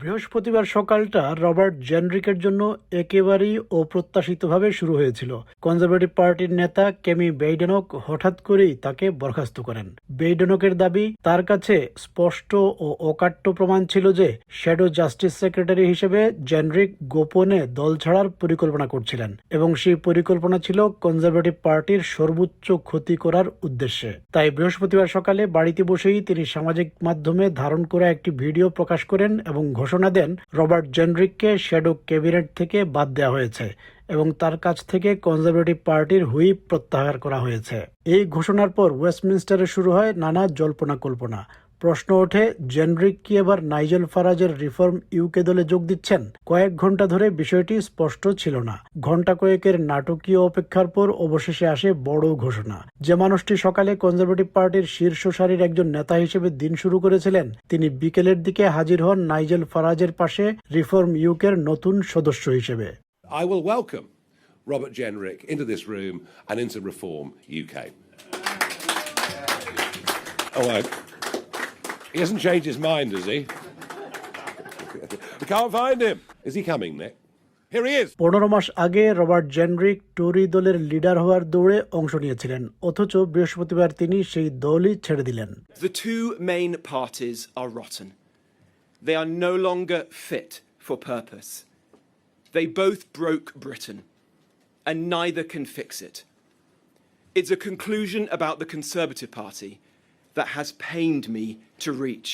বৃহস্পতিবার সকালটা রবার্ট জেনরিকের জন্য একেবারেই অপ্রত্যাশিতভাবে শুরু হয়েছিল। কনজারভেটিভ পার্টির নেতা কেমি বেইডেনক হঠাৎ করেই তাকে বরখাস্ত করেন। বেইডেনকের দাবি, তার কাছে স্পষ্ট ও অকাট্য প্রমাণ ছিল যে শ্যাডো জাস্টিস সেক্রেটারি হিসেবে জেনরিক গোপনে দল ছাড়ার পরিকল্পনা করছিলেন এবং সেই পরিকল্পনা ছিল কনজারভেটিভ পার্টির সর্বোচ্চ ক্ষতি করার উদ্দেশ্যে। তাই বৃহস্পতিবার সকালে বাড়িতে বসেই তিনি সামাজিক মাধ্যমে ধারণ করা একটি ভিডিও প্রকাশ করেন এবং ঘোষণা দেন রবার্ট জেনরিককে শ্যাডো ক্যাবিনেট থেকে বাদ দেওয়া হয়েছে এবং তার কাছ থেকে কনজারভেটিভ পার্টির হুইপ প্রত্যাহার করা হয়েছে। এই ঘোষণার পর ওয়েস্টমিনস্টারে শুরু হয় নানা জল্পনা কল্পনা প্রশ্ন ওঠে জেনরিক কি এবার নাইজেল ফারাজের রিফর্ম ইউকে দলে যোগ দিচ্ছেন? কয়েক ঘণ্টা ধরে বিষয়টি স্পষ্ট ছিল না। ঘণ্টা কয়েকের নাটকীয় অপেক্ষার পর অবশেষে আসে বড় ঘোষণা। যে মানুষটি সকালে কনজারভেটিভ পার্টির শীর্ষ সারির একজন নেতা হিসেবে দিন শুরু করেছিলেন তিনি বিকেলের দিকে হাজির হন নাইজেল ফারাজের পাশে রিফর্ম ইউকের নতুন সদস্য হিসেবে। I will welcome Robert Jenrick into this room and into Reform UK. Oh, he hasn't changed his mind, has he? we can't find him. Is he coming, Nick? Here he is. পনেরো মাস আগে Robert generic টরি দলের leader হওয়ার দৌড়ে অংশ নিয়েছিলেন অথচ বৃহস্পতিবার তিনি সেই দলই ছেড়ে দিলেন The two main parties are rotten. They are no longer fit for purpose. They both broke Britain, and neither can fix it. It's a conclusion about the Conservative Party that has pained me to reach.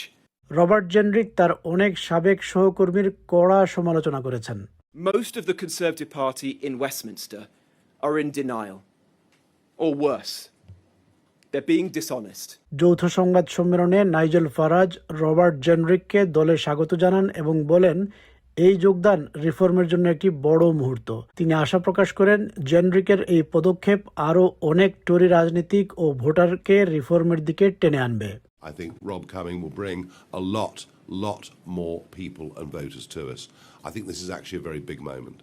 Robert Jenrick তার অনেক সাবেক সহকর্মীর কড়া সমালোচনা করেছেন Most of the Conservative Party in Westminster are in denial, or worse, they're being dishonest. যৌথ সংবাদ সম্মেলনে নাইজেল ফারাজ রবার্ট জেনরিককে দলে স্বাগত জানান এবং বলেন এই যোগদান রিফর্মের জন্য একটি বড় মুহূর্ত তিনি আশা প্রকাশ করেন জেনরিকের এই পদক্ষেপ আরও অনেক টরি রাজনীতিক ও ভোটারকে রিফর্মের দিকে টেনে আনবে I think Rob Cumming will bring a lot, lot more people and voters to us. I think this is actually a very big moment.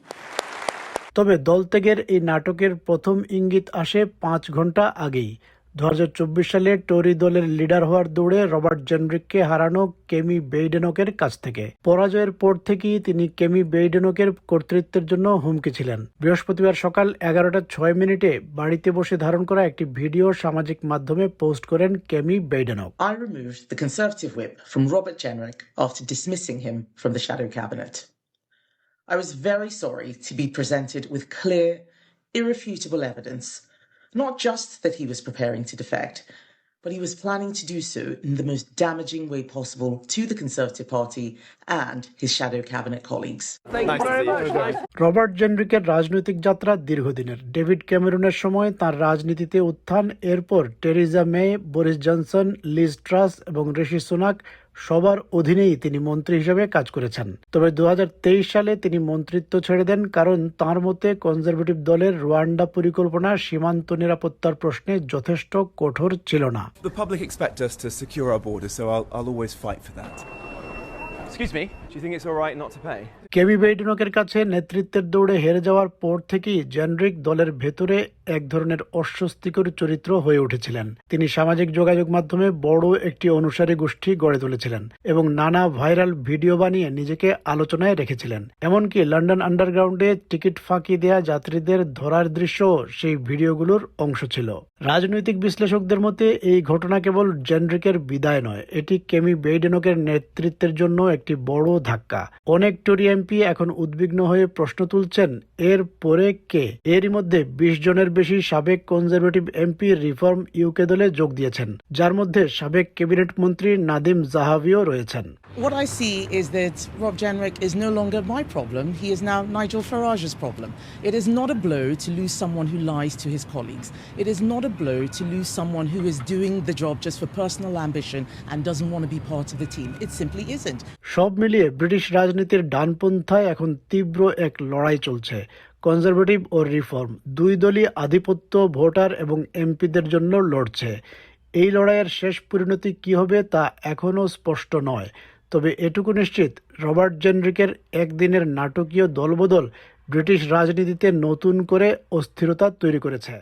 তবে দলত্যাগের এই নাটকের প্রথম ইঙ্গিত আসে পাঁচ ঘণ্টা আগেই দু হাজার চব্বিশ সালে টরি দলের লিডার হওয়ার দৌড়ে রবার্ট জেনরিককে হারানো কেমি বেইডেনকের কাছ থেকে। পরাজয়ের পর থেকেই তিনি কেমি বেইডেনকের কর্তৃত্বের জন্য হুমকি ছিলেন। বৃহস্পতিবার সকাল এগারোটা ছয় মিনিটে বাড়িতে বসে ধারণ করা একটি ভিডিও সামাজিক মাধ্যমে পোস্ট করেন Kemi Badenoch. I remove the Conservative whip from Robert Jenrick after dismissing him from the I was very sorry to be presented not just that he was preparing to defect, but he was planning to do so in the most damaging way possible to the Conservative Party and his shadow cabinet colleagues. Robert জেনরিকের রাজনৈতিক যাত্রা দীর্ঘদিনের David ক্যামেরুনের সময় তার রাজনীতিতে উত্থান এরপর Theresa May Boris Johnson Liz Truss এবং Rishi Sunak সবার অধীনেই তিনি মন্ত্রী হিসেবে কাজ করেছেন। তবে দু হাজার তেইশ সালে তিনি মন্ত্রিত্ব ছেড়ে দেন কারণ তাঁর মতে কনজারভেটিভ দলের রোয়ান্ডা পরিকল্পনা সীমান্ত নিরাপত্তার প্রশ্নে যথেষ্ট কঠোর ছিল না। The public expect us to secure our borders, so I'll, I'll always fight for that. Excuse me, কেমি বেইডেনকের কাছে নেতৃত্বের দৌড়ে হেরে যাওয়ার পর থেকেই জেনরিক দলের ভেতরে এক ধরনের অস্বস্তিকর চরিত্র হয়ে উঠেছিলেন। তিনি সামাজিক যোগাযোগ মাধ্যমে বড় একটি অনুসারী গোষ্ঠী গড়ে তুলেছিলেন এবং নানা ভাইরাল ভিডিও বানিয়ে নিজেকে আলোচনায় রেখেছিলেন। এমনকি লন্ডন আন্ডারগ্রাউন্ডে টিকিট ফাঁকি দেয়া যাত্রীদের ধরার দৃশ্য সেই ভিডিওগুলোর অংশ ছিল। রাজনৈতিক বিশ্লেষকদের মতে, এই ঘটনা কেবল জেনরিকের বিদায় নয়, এটি কেমি বেইডেনকের নেতৃত্বের জন্য একটি বড় ধাক্কা। অনেক টরি এমপি এখন উদ্বিগ্ন হয়ে প্রশ্ন তুলছেন, এর পরে কে? এরই মধ্যে বিশ জনের বেশি সাবেক কনজারভেটিভ এমপি রিফর্ম ইউকে দলে যোগ দিয়েছেন, যার মধ্যে সাবেক ক্যাবিনেট মন্ত্রী নাদিম জাহাভিও রয়েছেন। What I see is that Rob Jenrick is no longer my problem. He is now Nigel Farage's problem. It is not a blow to lose someone who lies to his colleagues. It is not a blow to lose someone who is doing the job just for personal ambition and doesn't want to be part of the team. It simply isn't. সব মিলিয়ে British রাজনীতির ডানপন্থায় এখন তীব্র এক লড়াই চলছে conservative ও reform দুই দলই আধিপত্য ভোটার এবং এমপিদের জন্য লড়ছে এই লড়াইয়ের শেষ পরিণতি কি হবে তা এখনও স্পষ্ট নয় তবে এটুকু নিশ্চিত, রবার্ট জেনরিকের একদিনের নাটকীয় দলবদল ব্রিটিশ রাজনীতিতে নতুন করে অস্থিরতা তৈরি করেছে।